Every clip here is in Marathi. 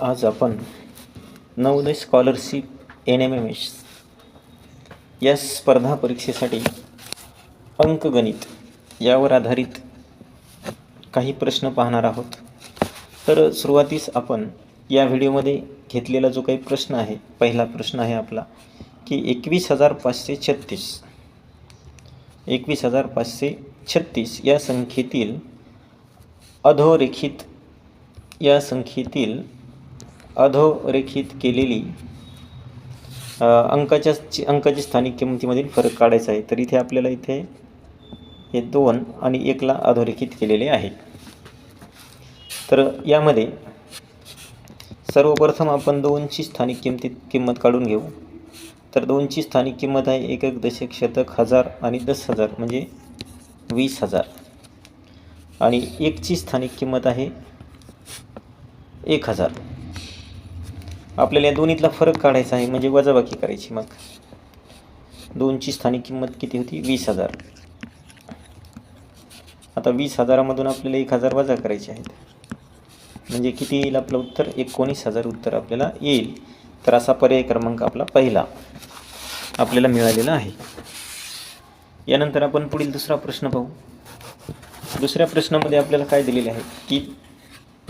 आज आपण Navodaya scholarship N M M S या स्पर्धा परीक्षेसाठी अंकगणित यावर आधारित काही प्रश्न पाहणार आहोत. तर सुरुवातीस आपण या व्हिडिओमध्ये घेतलेला जो काही प्रश्न आहे पहिला प्रश्न आहे आपला की एकवीस हजार पाचशे छत्तीस एकवीस हजार पाचशे छत्तीस या संख्येतील अधोरेखित या संख्येतील अधोरेखित केलेली अंकाच्या अंकाची स्थानिक किंमतीमधील फरक काढायचा आहे. तर इथे आपल्याला इथे हे दोन आणि एकला अधोरेखित केलेले आहे. तर यामध्ये सर्वप्रथम आपण दोनची स्थानिक किंमतीत किंमत काढून घेऊ. तर दोनची स्थानिक किंमत आहे एक दशक शतक हजार आणि दस हजार म्हणजे वीस हजार. आणि एकची स्थानिक किंमत आहे एक हजार. आपल्याला या दोन्हीतला फरक काढायचा आहे म्हणजे वजाबाकी करायची. मग दोनची स्थानिक किंमत किती होती? वीस हजार. आता वीस हजारामधून आपल्याला एक हजार वजा करायचे आहेत. म्हणजे किती येईल आपलं उत्तर? एकोणीस हजार उत्तर आपल्याला येईल. तर असा पर्याय क्रमांक आपला पहिला आपल्याला मिळालेला आहे. यानंतर आपण पुढील दुसरा प्रश्न पाहू. दुसऱ्या प्रश्नामध्ये आपल्याला काय दिलेले आहे? की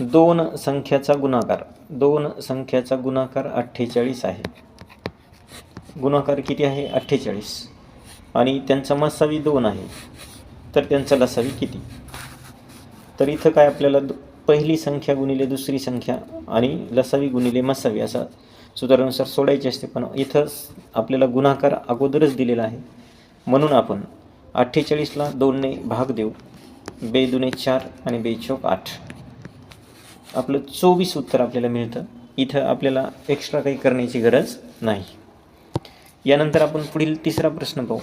दोन संख्याचा गुणाकार. दोन संख्याचा गुणाकार अठ्ठेचाळीस आहे. गुणाकार किती आहे? अठ्ठेचाळीस. आणि त्यांचा मसावी दोन आहे. तर त्यांचा लसावी किती? तर इथं काय आपल्याला दु- पहिली संख्या गुणिले दुसरी संख्या आणि लसावी गुणिले मसावी असा सूत्रानुसार सोडायची असते. पण इथं आपल्याला गुणाकार अगोदरच दिलेला आहे. म्हणून आपण अठ्ठेचाळीसला दोनने भाग देऊ. बे दुने चार आणि बे चौक आठ. आपलं चोवीस उत्तर आपल्याला मिळतं. इथं आपल्याला एक्स्ट्रा काही करण्याची गरज नाही. यानंतर आपण पुढील तिसरा प्रश्न पाहू.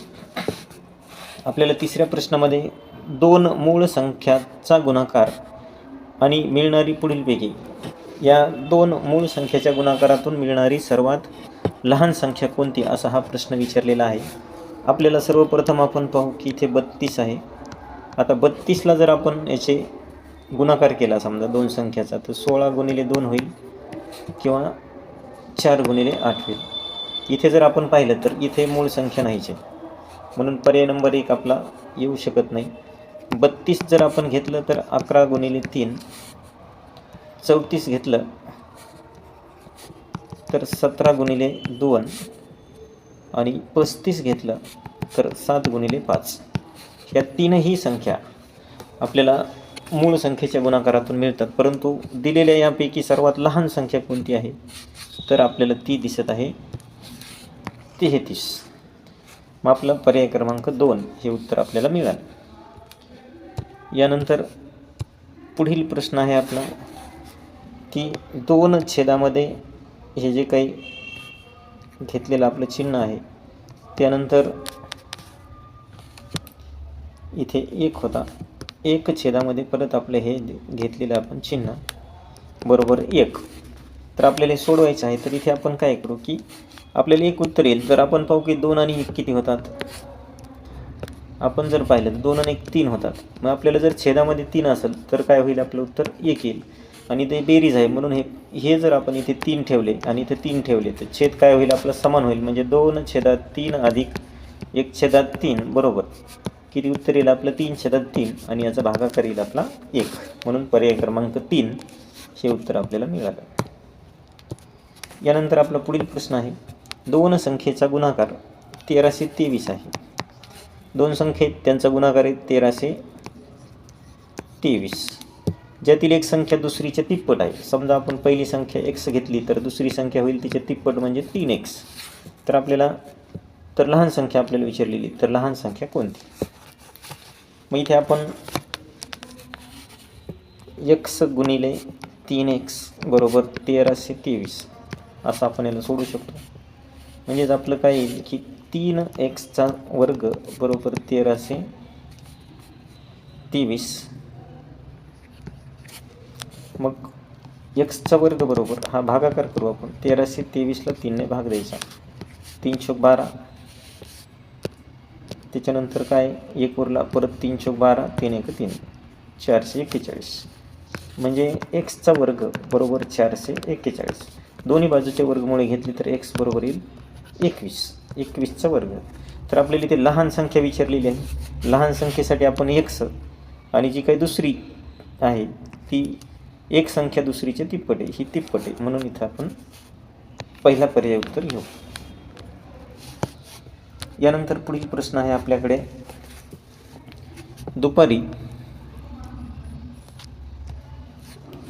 आपल्याला तिसऱ्या प्रश्नामध्ये दोन मूळ संख्याचा गुणाकार आणि मिळणारी पुढीलपैकी या दोन मूळ संख्येच्या गुणाकारातून मिळणारी सर्वात लहान संख्या कोणती? असा हा प्रश्न विचारलेला आहे. आपल्याला सर्वप्रथम आपण पाहू की इथे बत्तीस आहे. आता बत्तीसला जर आपण याचे गुणाकार केला समजा दोन संख्याचा तर सोळा गुणिले दोन होईल किंवा चार गुणिले आठ होईल. इथे जर आपण पाहिलं तर इथे मूळ संख्या नाहीच आहे. म्हणून पर्याय नंबर एक आपला येऊ शकत नाही. बत्तीस जर आपण घेतलं तर अकरा गुणिले तीन. चौतीस घेतलं तर सतरा गुणिले दोन. आणि पस्तीस घेतलं तर सात गुणिले पाच. या तीनही संख्या आपल्याला मूळ संख्येच्या गुणाकारातून मिळतात परंतु दिलेल्या यापैकी सर्वात लहान संख्या कोणती आहे? तर आपल्याला ती दिसत आहे तेहतीस. मग आपलं पर्याय क्रमांक दोन हे उत्तर आपल्याला मिळालं. यानंतर पुढील प्रश्न आहे आपला की दोन छेदामध्ये हे जे काही घेतलेलं आपलं चिन्ह आहे त्यानंतर इथे एक होता. एक छेदामध्ये परत आपलं हे घेतलेलं आपण चिन्ह. बरोबर एक. तर आपल्याला सोडवायचं आहे तर इथे आपण काय करू की आपल्याला एक उत्तर येईल. तर आपण पाहू की दोन आणि एक किती होतात? आपण जर पाहिलं तर दोन आणि एक तीन होतात. मग आपल्याला जर छेदामध्ये तीन असेल तर काय होईल आपलं उत्तर एक येईल. आणि ते बेरीज आहे म्हणून हे हे जर आपण इथे तीन ठेवले आणि इथे तीन ठेवले तर छेद काय होईल? आपलं समान होईल. म्हणजे दोन छेदात तीन अधिक एक छेदात तीन. बरोबर. किती उत्तर येईल आपलं? तीन शेतात तीन. आणि याचा भागाकार येईल आपला एक. म्हणून पर्याय क्रमांक तीन हे उत्तर आपल्याला मिळालं. यानंतर आपला पुढील प्रश्न आहे. दोन संख्येचा गुणाकार तेराशे तेवीस आहे. दोन संख्येत त्यांचा गुणाकार आहे तेराशे तेवीस. ज्यातील एक संख्या दुसरीच्या तिप्पट आहे. समजा आपण पहिली संख्या एक्स घेतली तर दुसरी संख्या होईल तिच्या तिप्पट म्हणजे तीन एक्स तर आपल्याला तर लहान संख्या आपल्याला विचारलेली तर लहान संख्या कोणती? मग इथे आपण एक्स गुणिले तीन एक्स बरोबर तेराशे तेवीस असं आपण याला सोडू शकतो. म्हणजेच आपलं काय येईल की तीन एक्सचा वर्ग बरोबर तेराशे तेवीस. मग एक्सचा वर्ग बरोबर हा भागाकार करू आपण. तेराशे तेवीसला तीनने भाग द्यायचा. तीन बारा त्याच्यानंतर काय? एक उरला परत तीन चौक बारा तीन एक तीन. चारशे एक्केचाळीस. म्हणजे एक्सचा वर्ग बरोबर चारशे एक्केचाळीस. दोन्ही बाजूचे वर्गमुळे घेतली तर एक्स बरोबर येईल एकवीस. एकवीसचा वर्ग. तर आपल्याला इथे लहान संख्या विचारलेली आहे. लहान संख्येसाठी आपण एक्स आणि जी काही दुसरी आहे ती एक संख्या दुसरीची तिप्पट आहे. ही तिप्पट आहे. म्हणून इथं आपण पहिला पर्याय उत्तर घेऊ. यानंतर पुढील प्रश्न आहे आपल्याकडे. दुपारी.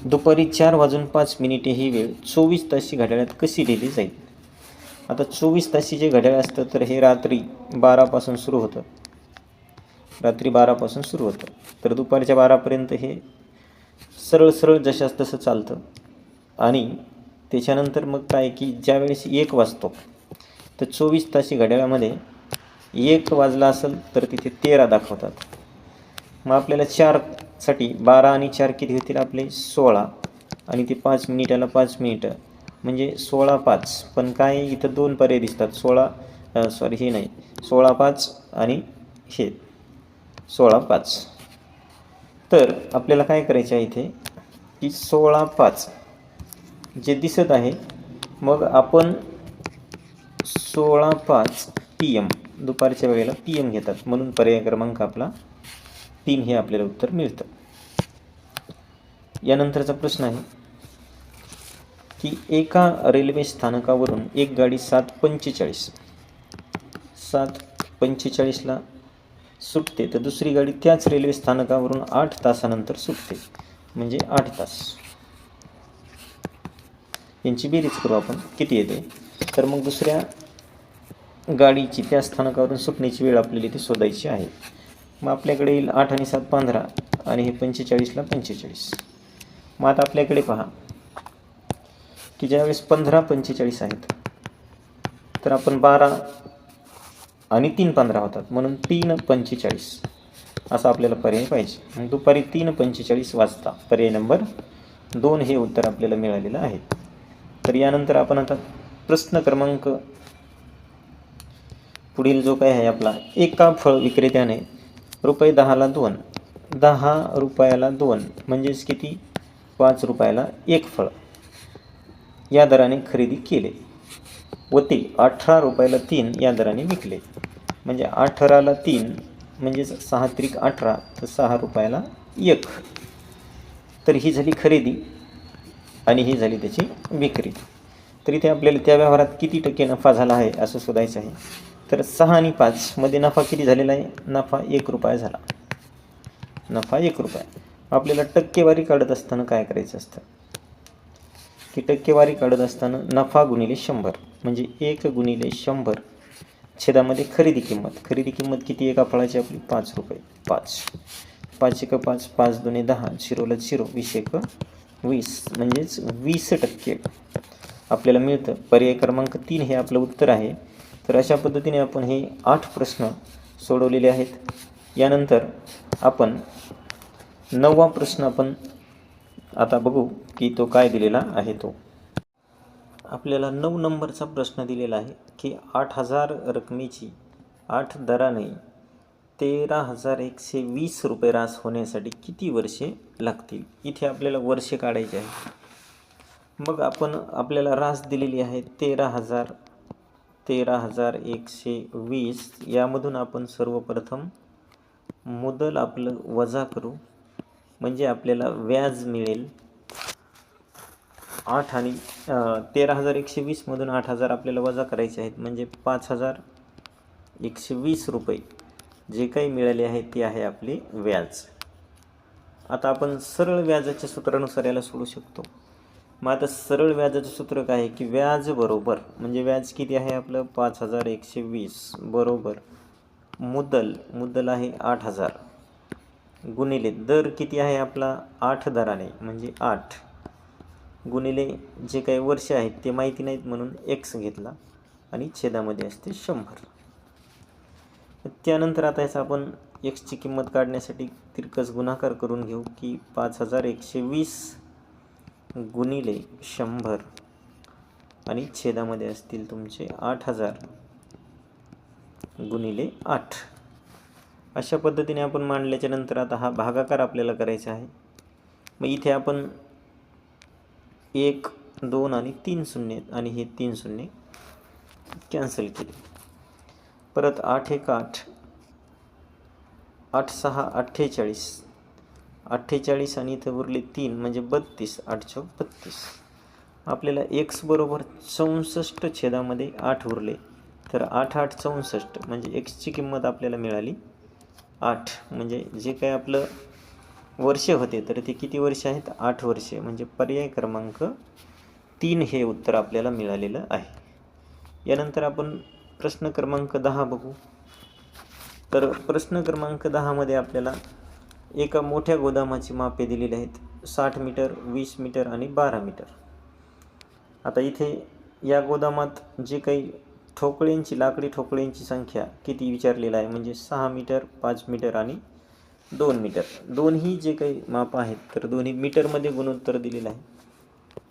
दुपारी चार वाजून पाच मिनिटे ही वेळ चोवीस तासी घड्याळात कशी लिहिली जाईल? आता चोवीस तासी जे घड्याळ असतं तर हे रात्री बारापासून सुरू होतं. रात्री बारापासून सुरू होतं. तर दुपारच्या बारापर्यंत हे सरळ सरळ जशास तसं चालतं. आणि त्याच्यानंतर मग काय की ज्यावेळेस एक वाजतो तर चोवीस तासी घड्याळामध्ये एक वाजला असेल तर तिथे तेरा दाखवतात. मग आपल्याला चारसाठी बारा आणि चार किती होतील आपले? सोळा. आणि ते पाच मिनिटाला पाच मिनिटं. म्हणजे सोळा पाच. पण काय इथं दोन पर्याय दिसतात. सोळा सॉरी हे नाही. सोळा पाच आणि हे. सोळा पाच. तर आपल्याला काय करायचं आहे इथे? की सोळा पाच जे दिसत आहे मग आपण सोळा पाच पी एम दुपारच्या वेळेला पी एम घेतात. म्हणून पर्याय क्रमांक आपला तीन हे आपल्याला उत्तर मिळतं. यानंतरचा प्रश्न आहे की एका रेल्वे स्थानकावरून एक गाडी सात पंचेचाळीस सात पंचेचाळीसला सुटते. तर दुसरी गाडी त्याच रेल्वे स्थानकावरून आठ तासानंतर सुटते. म्हणजे आठ तास. यांची बेरीज करू आपण. किती येते? तर मग दुसऱ्या गाडीची त्या स्थानकावरून सुटण्याची वेळ आपल्याला इथे शोधायची आहे. मग आपल्याकडे येईल आठ आणि सात पंधरा आणि हे पंचेचाळीसला पंचेचाळीस. मग आता आपल्याकडे पहा की ज्यावेळेस पंधरा पंचेचाळीस आहेत तर आपण बारा आणि तीन पंधरा होतात. म्हणून तीन पंचेचाळीस. असा आपल्याला पर्याय पाहिजे. मग दुपारी तीन पंचेचाळीस वाजता. पर्याय नंबर दोन हे उत्तर आपल्याला मिळालेलं आहे. तर यानंतर आपण आता प्रश्न क्रमांक पुढील जो काय आहे आपला एका फळ विक्रेत्याने रुपये दहाला दोन दहा रुपयाला दोन म्हणजेच किती? पाच रुपयाला एक फळ. या दराने खरेदी केले व ते अठरा रुपयाला तीन या दराने विकले. म्हणजे अठराला तीन म्हणजेच सहा त्रिक अठरा तर सहा रुपयाला एक. तर ही झाली खरेदी आणि ही झाली त्याची विक्री. तर इथे आपल्याला त्या व्यवहारात किती टक्के नफा झाला आहे असं शोधायचं आहे. तर सहा आणि पाचमध्ये नफा किती झालेला आहे? नफा एक रुपया झाला. नफा एक रुपया. आपल्याला टक्केवारी काढत असताना काय करायचं असतं? की टक्केवारी काढत असताना नफा गुणिले शंभर. म्हणजे एक गुणिले शंभर छेदामध्ये खरेदी किंमत. खरेदी किंमत किती एका फळाची आपली? पाच रुपये. पाच. पाच एक पाच पाच दोन्ही दहा. झिरोला झिरो. वीस एक वीस. म्हणजेच वीस टक्के. आपल्याला मिळतं. पर्याय क्रमांक तीन हे आपलं उत्तर आहे. तर अशा पद्धतीने आपण हे आठ प्रश्न सोडवलेले आहेत. यानंतर आपण नववा प्रश्न आपण आता बघू की तो काय दिलेला आहे तो. आपल्याला नऊ नंबरचा प्रश्न दिलेला आहे की आठ हजार रकमेची आठ दराने तेरा हजार एकशे वीस रुपये रास होण्यासाठी किती वर्षे लागतील? इथे आपल्याला वर्षे काढायचे आहे मग आपण आपल्याला रास दिलेली आहे तेरा हजार तेरा हजार एकशे वीस. यामधून आपण सर्वप्रथम मुदल आपलं वजा करू. म्हणजे आपल्याला व्याज मिळेल. आठ आणि तेरा हजार एकशे वीसमधून आठ हजार आपल्याला वजा करायचे आहेत. म्हणजे पाच हजार एकशे वीस रुपये जे काही मिळाले आहे ते आहे आपले व्याज. आता आपण सरळ व्याजाच्या सूत्रानुसार याला सोडू शकतो. मग आता सरळ व्याजाचं सूत्र काय आहे की व्याज बरोबर म्हणजे व्याज किती आहे आपलं? पाच हजार एकशे वीस. बरोबर. मुद्दल मुद्दल आहे आठ हजार. गुणिले दर किती आहे आपला? आठ दराने म्हणजे आठ. गुणिले जे काही वर्ष आहेत ते माहिती नाहीत म्हणून एक्स घेतला आणि छेदामध्ये असते शंभर. त्यानंतर आता याचा आपण एक्सची किंमत काढण्यासाठी तिरकस गुणाकार करून घेऊ की पाच हजार एकशे वीस गुणिले शंभर आणि छेदामध्ये असतील तुमचे आठ हजार गुणिले आठ. अशा पद्धतीने आपण मांडल्याच्या नंतर आता हा भागाकार आपल्याला करायचा आहे. मग इथे आपण एक दोन आणि तीन शून्य आहेत आणि हे तीन शून्य कॅन्सल केले. परत आठ एक आठ आठ सहा अठ्ठेचाळीस अठ्ठेचाळीस आणि इथं उरले तीन म्हणजे बत्तीस आठ बत्तीस. आपल्याला एक्स बरोबर चौसष्ट छेदामध्ये आठ उरले. तर आठ आठ चौसष्ट म्हणजे एक्सची किंमत आपल्याला मिळाली आठ. म्हणजे जे काय आपलं वर्षे होते तर ते किती वर्षे आहेत? आठ वर्षे. म्हणजे पर्याय क्रमांक तीन हे उत्तर आपल्याला मिळालेलं आहे. यानंतर आपण प्रश्न क्रमांक दहा बघू. तर प्रश्न क्रमांक दहामध्ये आपल्याला एका मोठ्या गोदामाची मापे दिलेली आहेत. साठ मीटर वीस मीटर आणि बारा मीटर. आता इथे या गोदामात जे काही ठोकळ्यांची लाकडी ठोकळ्यांची संख्या किती विचारलेलं आहे म्हणजे सहा मीटर पाच मीटर आणि दोन मीटर. दोन्ही जे काही माप आहेत तर दोन्ही मीटरमध्ये गुणोत्तर दिलेलं आहे.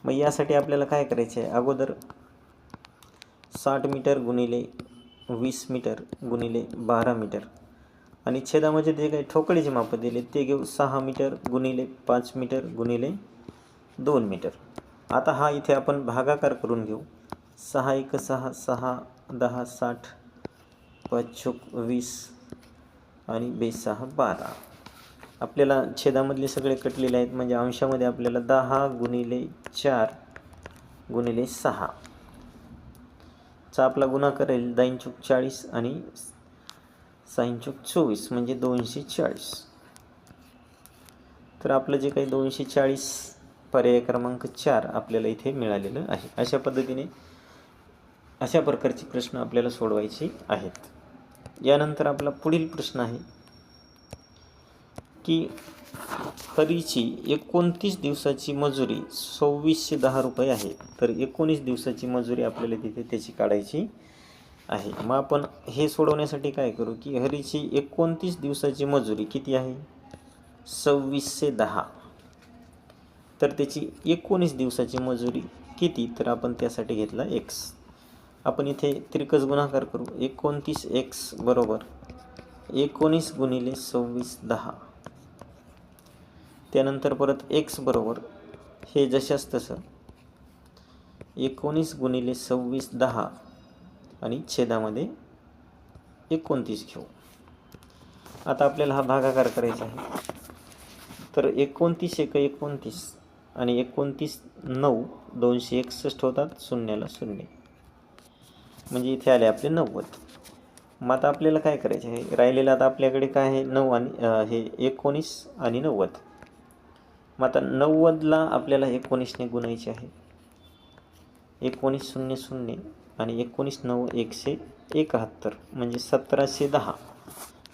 मग यासाठी आपल्याला काय करायचं आहे? अगोदर साठ मीटर गुणिले वीस मीटर गुणिले बारा मीटर. आणि छेदामध्ये जे काही ठोकळीचे मापं दिले ते घेऊ सहा मीटर गुणिले पाच मीटर गुणिले दोन मीटर. आता हा इथे आपण भागाकार करून घेऊ. सहा एक सहा सहा दहा साठ पाच वीस आणि बेसहा बारा. आपल्याला छेदामधले सगळे कटलेले आहेत म्हणजे अंशामध्ये आपल्याला दहा गुणिले चार गुणिले सहा. चा आपला गुन्हा करेल दाईन चूक चाळीस आणि साईन चूक चोवीस म्हणजे दोनशे चाळीस. तर आपलं जे काही दोनशे चाळीस पर्याय क्रमांक चार आपल्याला इथे मिळालेलं आहे. अशा पद्धतीने अशा प्रकारचे प्रश्न आपल्याला सोडवायचे आहेत. यानंतर आपला पुढील प्रश्न आहे की हरीची एकोणतीस दिवसाची मजुरी सव्वीसशे दहा रुपये आहे. तर एकोणीस दिवसाची मजुरी आपल्याला तिथे त्याची काढायची आहे. मग आपण हे सोडवण्यासाठी काय करू की हरीची एकोणतीस दिवसाची मजुरी किती आहे? सव्वीसशे दहा. तर त्याची एकोणीस दिवसाची मजुरी किती? तर आपण त्यासाठी घेतला एक्स आपण इथे त्रिकस गुणाकार करू. एकोणतीस एक्स बरोबर एकोणीस गुणिले सव्वीस दहा. त्यानंतर परत एक्स बरोबर हे जशास तसं एकोणीस गुणिले सव्वीस दहा. आणि छेदामध्ये एकोणतीस घेऊ. आता आपल्याला हा भागाकार करायचा आहे. तर एकोणतीस एक एकोणतीस आणि एकोणतीस नऊ दोनशे एकसष्ट होतात शून्याला शून्य. म्हणजे इथे आले आपले नव्वद. मग आता आपल्याला काय करायचे आहे? राहिलेलं आता आपल्याकडे काय आहे? नऊ आणि हे एकोणीस आणि नव्वद. मग आता नव्वदला आपल्याला एकोणीसने गुणायचे आहे. एकोणीस शून्य शून्य. आणि एकोणीस नऊ एकशे एकाहत्तर म्हणजे सतराशे दहा.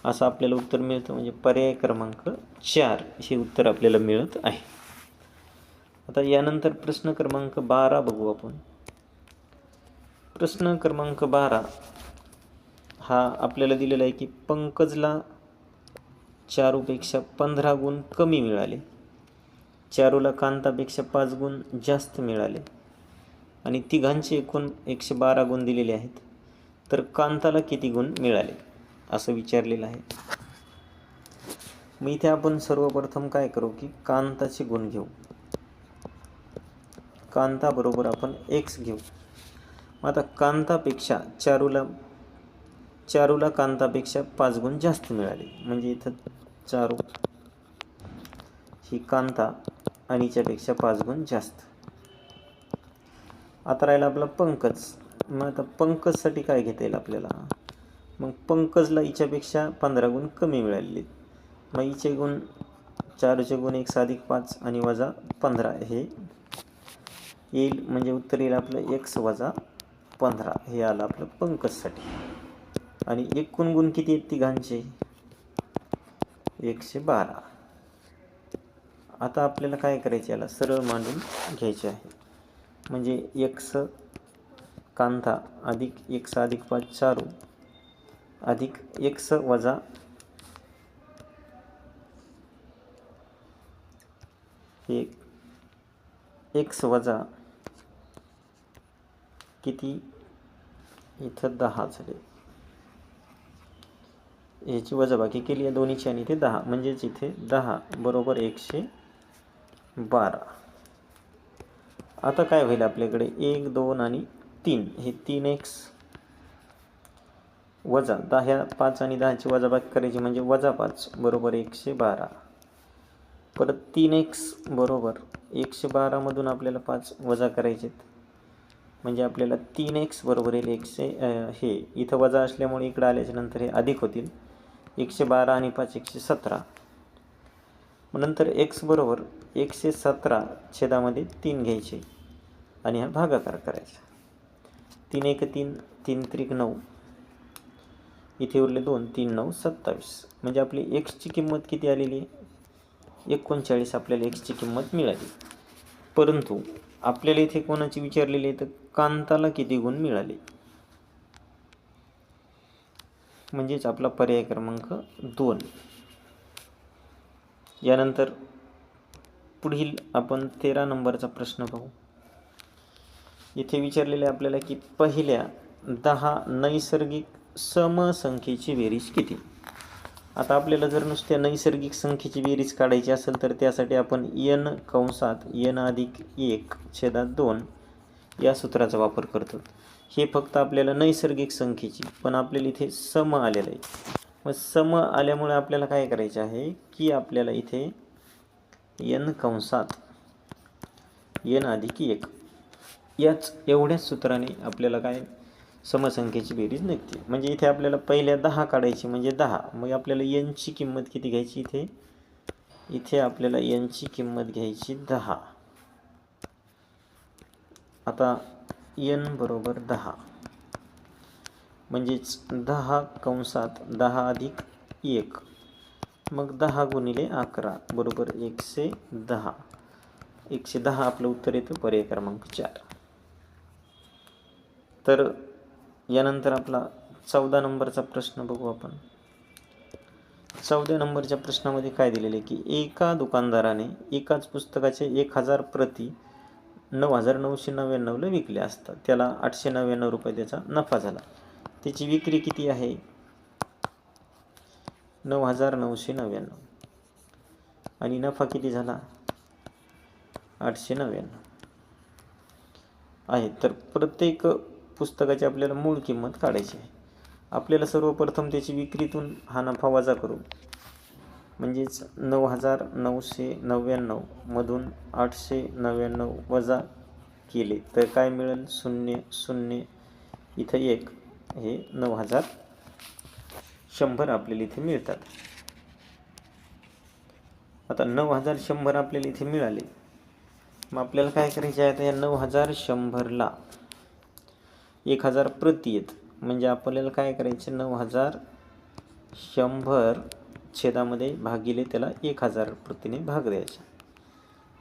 असं आपल्याला उत्तर मिळतं म्हणजे पर्याय क्रमांक चार हे उत्तर आपल्याला मिळत आहे. आता यानंतर प्रश्न क्रमांक बारा बघू आपण. प्रश्न क्रमांक बारा हा आपल्याला दिलेला आहे की पंकजला चारूपेक्षा पंधरा गुण कमी मिळाले. चारूला कांतापेक्षा पाच गुण जास्त मिळाले. आणि तिघांचे एकूण एकशे बारा गुण दिलेले आहेत. तर कांताला किती गुण मिळाले? असं विचारलेलं आहे. मग इथे आपण सर्वप्रथम काय करू की कांताचे गुण घेऊ. कांताबरोबर आपण एक्स घेऊ. मग आता कांतापेक्षा चारूला चारूला कांतापेक्षा पाच गुण जास्त मिळाले. म्हणजे इथं चारू ही कांता आणिच्यापेक्षा पाच गुण जास्त. आता राहिला आपला पंकज. मग आता पंकजसाठी काय घेता येईल आपल्याला? मग पंकजला हिच्यापेक्षा पंधरा गुण कमी मिळालेले मग हिचे गुण चारचे गुण एक साधिक पाच आणि वजा पंधरा हे येईल. म्हणजे उत्तर येईल आपलं एक्स वजा पंधरा. हे आलं आपलं पंकजसाठी. आणि एकूण गुण किती आहेत तिघांचे? एकशे बारा. आता आपल्याला काय करायचे याला? सरळ मांडून घ्यायचे आहे. म्हणजे एक्स कांथा अधिक एक्स अधिक पाच चारू अधिक एक्स वजा एक. एक्स वजा किती? इथं दहा झाले. याची वजाबाकी केली आहे दोन्हीची आणि इथे दहा. म्हणजेच इथे दहा बरोबर एकशे बारा. आता काय होईल आपल्याकडे? एक दोन आणि तीन. हे तीन एक्स वजा दहा पाच आणि दहाची वजाबाकी करायची म्हणजे वजा पाच बरोबर एकशे बारा. परत तीन एक्स बरोबर एकशे बारामधून आपल्याला पाच वजा करायचे म्हणजे आपल्याला तीन एक्स बरोबर येईल एकशे हे. इथं वजा असल्यामुळे इकडं आल्याच्यानंतर हे अधिक होतील. एकशे बारा आणि पाच एकशे सतरा. मग नंतर एक्स बरोबर एकशे सतरा छेदामध्ये तीन घ्यायचे आणि हा भागाकार करायचा. तीन एक तीन तीन त्रिक नऊ. इथे उरले दोन तीन नऊ सत्तावीस. म्हणजे आपली एक्सची किंमत किती आलेली आहे? एकोणचाळीस आपल्याला एक्सची किंमत मिळाली. परंतु आपल्याला इथे कोणाची विचारलेली आहे? तर कांताला किती गुण मिळाले? म्हणजेच आपला पर्याय क्रमांक दोन. यानंतर पुढील आपण तेरा नंबरचा प्रश्न पाहू. इथे विचारलेले आपल्याला की पहिल्या दहा नैसर्गिक समसंख्येची बेरीज किती? आता आपल्याला जर नुसत्या नैसर्गिक संख्येची बेरीज काढायची असेल तर त्यासाठी आपण यन कंसात यन अधिक एक छेदात दोन या सूत्राचा वापर करतो. हे फक्त आपल्याला नैसर्गिक संख्येची पण आपल्याला इथे सम आलेलं आहे. मग सम आल्यामुळे आपल्याला काय करायचे आहे की आपल्याला इथे यन कंसात यन अधिक एक याच एवढ्याच सूत्राने आपल्याला काय समसंख्येची बेरीज निघते. म्हणजे इथे आपल्याला पहिल्या दहा काढायची म्हणजे दहा. मग आपल्याला यनची किंमत किती घ्यायची इथे? इथे आपल्याला यनची किंमत घ्यायची दहा. आता यन बरोबर दहा. म्हणजेच दहा कंसात दहा अधिक एक. मग दहा गुणिले अकरा बरोबर एकशे दहा. एकशे दहा आपलं उत्तर येतं पर्याय क्रमांक चार. तर यानंतर आपला चौदा नंबरचा प्रश्न बघू आपण. चौदा नंबरच्या प्रश्नामध्ये काय दिलेले आहे की एका दुकानदाराने एकाच पुस्तकाचे एक हजार प्रती नऊ हजार नऊशे नव्याण्णवला विकले असतात. त्याला आठशे नव्याण्णव रुपये त्याचा नफा झाला. त्याची विक्री किती आहे? नऊ हजार नऊशे नव्याण्णव. आणि नफा किती झाला? आठशे नव्याण्णव. आहे तर प्रत्येक पुस्तकाची आपल्याला मूळ किंमत काढायची आहे. आपल्याला सर्वप्रथम त्याची विक्रीतून हा नफा वजा करू. म्हणजेच नऊ हजार नऊशे नव्याण्णवमधून आठशे नव्याण्णव वजा केले. तर काय मिळेल? शून्य शून्य इथं एक. हे नऊ हजार शंभर आपल्याला इथे मिळतात. आता नऊ हजार शंभर आपल्याला इथे मिळाले. मग आपल्याला काय करायचे आहे? आता या नऊ हजार शंभरला एक हजार प्रति येत म्हणजे आपल्याला काय करायचे? नऊ हजार शंभर छेदामध्ये भागिले त्याला एक हजार प्रतीने भाग द्यायचा.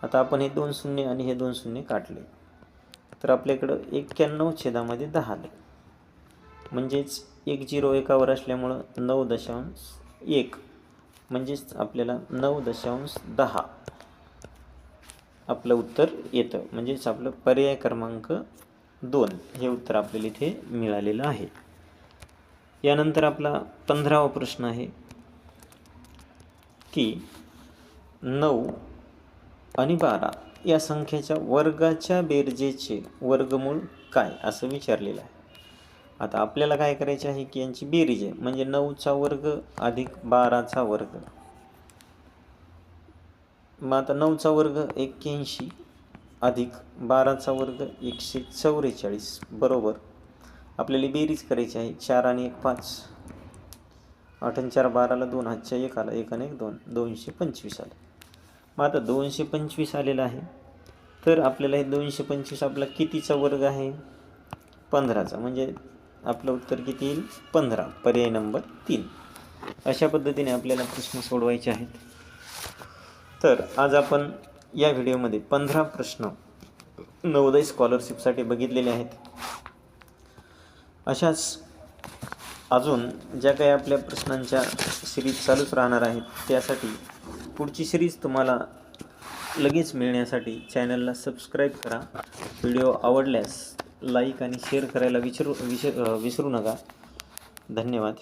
आता आपण हे दोन शून्य आणि हे दोन शून्य काढले. तर आपल्याकडं एक्क्याण्णव छेदामध्ये दहा आले. म्हणजेच एक झिरो एकावर असल्यामुळं नऊ दशांश एक. म्हणजेच आपल्याला नऊ दशांश दहा. आपलं उत्तर येतं. म्हणजेच आपलं पर्याय क्रमांक दोन. हे उत्तर आपल्याला इथे मिळालेलं आहे. यानंतर आपला पंधरावा प्रश्न आहे की नऊ आणि बारा या संख्येच्या वर्गाच्या बेरजेचे वर्गमूळ काय? असं विचारलेलं आहे. आता आपल्याला काय करायचे आहे की यांची बेरीज आहे. म्हणजे नऊचा वर्ग अधिक बाराचा वर्ग. मग आता नऊचा वर्ग एक्क्याऐंशी अधिक बाराचा वर्ग एकशे चौवेचाळीस. बरोबर. आपल्याला बेरीज करायची आहे. चार आणि एक पाच. आठ आणि चार बाराला दोन. हातच्या एक आला. एक आणि एक दोन. दोनशे पंचवीस आले. मग आता दोनशे पंचवीस आलेलं आहे. तर आपल्याला हे दोनशे पंचवीस आपला कितीचा वर्ग आहे? पंधराचा. म्हणजे आपलं उत्तर किती येईल? पंधरा. पर्याय नंबर तीन. अशा पद्धतीने आपल्याला प्रश्न सोडवायचे आहेत. तर आज आपण या व्हिडिओमध्ये पंधरा प्रश्न नवोदय स्कॉलरशिपसाठी बघितलेले आहेत. अशाच अजून ज्या काही आपल्या प्रश्नांच्या सिरीज चालूच राहणार आहेत त्यासाठी पुढची सिरीज तुम्हाला लगेच मिळण्यासाठी चॅनलला सबस्क्राईब करा. व्हिडिओ आवडल्यास लाईक आणि शेअर करायला विसरू विसर विसरू नका. धन्यवाद.